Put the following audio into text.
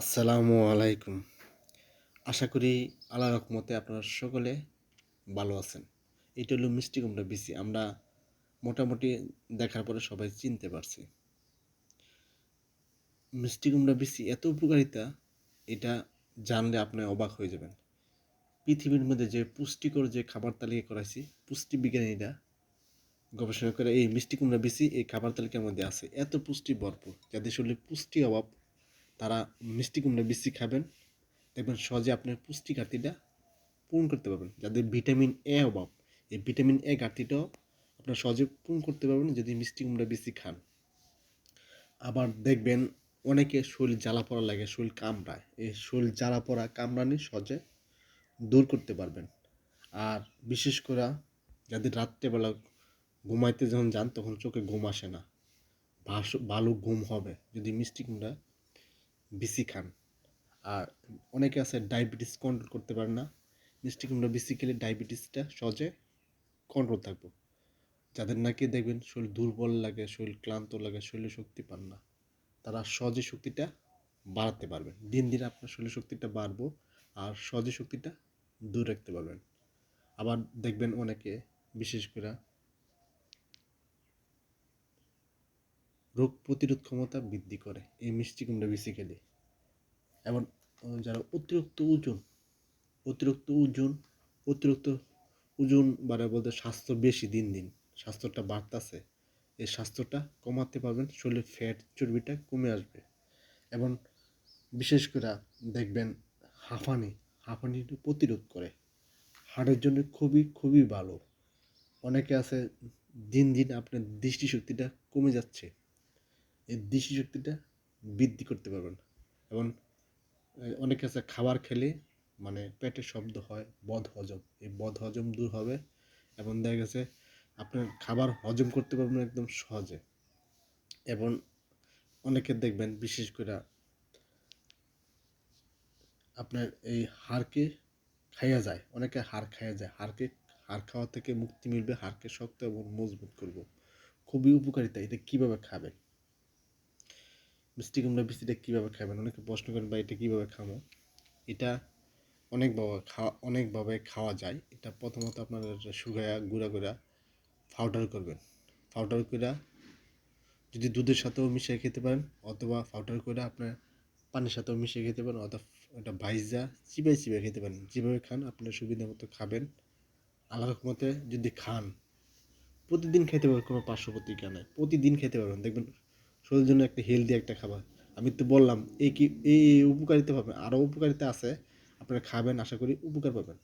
আসসালামু আলাইকুম। আশা করি আল্লাহ রকমতে আপনারা সকলে ভালো আছেন। এটা হলো মিষ্টি কুমড়া বিসি আমরা মোটামুটি দেখার পরে সবাই চিনতে পারছি। মিষ্টি কুমড়া বিসি এত উপকারিতা, এটা জানলে আপনি অবাক হয়ে যাবেন। পৃথিবীর মধ্যে যে পুষ্টিকর যে খাবার তালিকা করাইছি, পুষ্টি বিজ্ঞানীরা গবেষণা করে এই মিষ্টি কুমড়া বিসি এই খাবার তালিকার মধ্যে আছে। এত পুষ্টি ভরপুর, যাদের শরীরে পুষ্টি অভাব তারা মিষ্টি কুমড়া বেশি খাবেন। দেখবেন সহজে আপনার পুষ্টি ঘাটতিটা পূরণ করতে পারবেন। যাদের ভিটামিন এ অভাব, এই ভিটামিন এ ঘাটতিটাও আপনার সহজে পূরণ করতে পারবেন যদি মিষ্টি কুমড়া বেশি খান। আবার দেখবেন অনেকে শরীর জ্বালা পড়া লাগে, শরীর কামড়ায়। এই শরীর জ্বালা পড়া কামড়ানি সহজে দূর করতে পারবেন। আর বিশেষ করে যাদের রাত্রেবেলা ঘুমাইতে যখন যান, তখন চোখে ঘুম আসে না। ভালো ঘুম হবে যদি মিষ্টি কুমড়া বেশি খান। আর অনেকে আছে ডায়াবেটিস কন্ট্রোল করতে পারে না। মিষ্টি কুমড়া বেশি খেলে ডায়াবেটিসটা সহজে কন্ট্রোল থাকব। যাদের নাকি দেখবেন শরীর দুর্বল লাগে, শরীর ক্লান্ত লাগে, শরীরে শক্তি পান না, তারা সহজে শক্তিটা বাড়াতে পারবেন। দিন দিন আপনার শরীর শক্তিটা বাড়বো আর সহজে শক্তিটা দূর রাখতে পারবেন। আবার দেখবেন অনেকে, বিশেষ করে রোগ প্রতিরোধ ক্ষমতা বৃদ্ধি করে। এই মিষ্টি কুমড়া খেলে এবং যারা অতিরিক্ত ওজন অতিরিক্ত ওজন অতিরিক্ত ওজন বাড়ে বলতে স্বাস্থ্য বেশি দিন দিন। স্বাস্থ্যটা বাড়তেছে। এই স্বাস্থ্যটা কমাতে পারবেন, শরীরের ফ্যাট চর্বিটা কমে আসবে। এবং বিশেষ করে দেখবেন হাঁফানি হাঁফানি প্রতিরোধ করে। হাড়ের জন্য খুবই খুবই ভালো। অনেকে আছে, দিন দিন আপনার দৃষ্টিশক্তিটা কমে যাচ্ছে। এই দৃষ্টিশক্তিটা বৃদ্ধি করতে পারবেন। এবং অনেকে আছে খাবার খেলে মানে পেটে শব্দ হয়, বদ হজম। এই বদ হজম দূর হবে এবং দেখা গেছে আপনার খাবার হজম করতে পারবেন একদম সহজে। এবং অনেকে দেখবেন বিশেষ করে আপনার এই হাড়কে খাইয়া যায়, অনেকে হাড় খাইয়া যায়। হাড়কে, হাড় খাওয়া থেকে মুক্তি মিলবে, হাড়কে শক্ত এবং মজবুত করব। খুবই উপকারিতা, এটা কীভাবে খাবেন? মিষ্টি কুমড়া বিস্তিটা কীভাবে খাবেন? অনেকে প্রশ্ন করেন বা এটা কীভাবে খাব? এটা অনেকভাবে খাওয়া অনেকভাবে খাওয়া যায়। এটা প্রথমত আপনার শুকায়া, গুঁড়া গুঁড়া পাউডার করবেন। পাউডার করে যদি দুধের সাথেও মিশিয়ে খেতে পারেন, অথবা পাউডার করে আপনার পানির সাথেও মিশিয়ে খেতে পারেন, অথবা ওটা ভাইজা চিবাই চিবাই খেতে পারেন। যেভাবে খান, আপনার সুবিধা মতো খাবেন। আল্লাহ মতে যদি খান, প্রতিদিন খেতে পারবেন, কোনো পার্শ্ব প্রতিক্রিয়া নেই। প্রতিদিন খেতে পারবেন। দেখবেন শরীরের জন্য একটা হেলদি একটা খাবার। আমি তো বললাম, এই কি, এই উপকারিতা পাবেন আরও উপকারিতা আছে, আপনারা খাবেন, আশা করি উপকার পাবেন।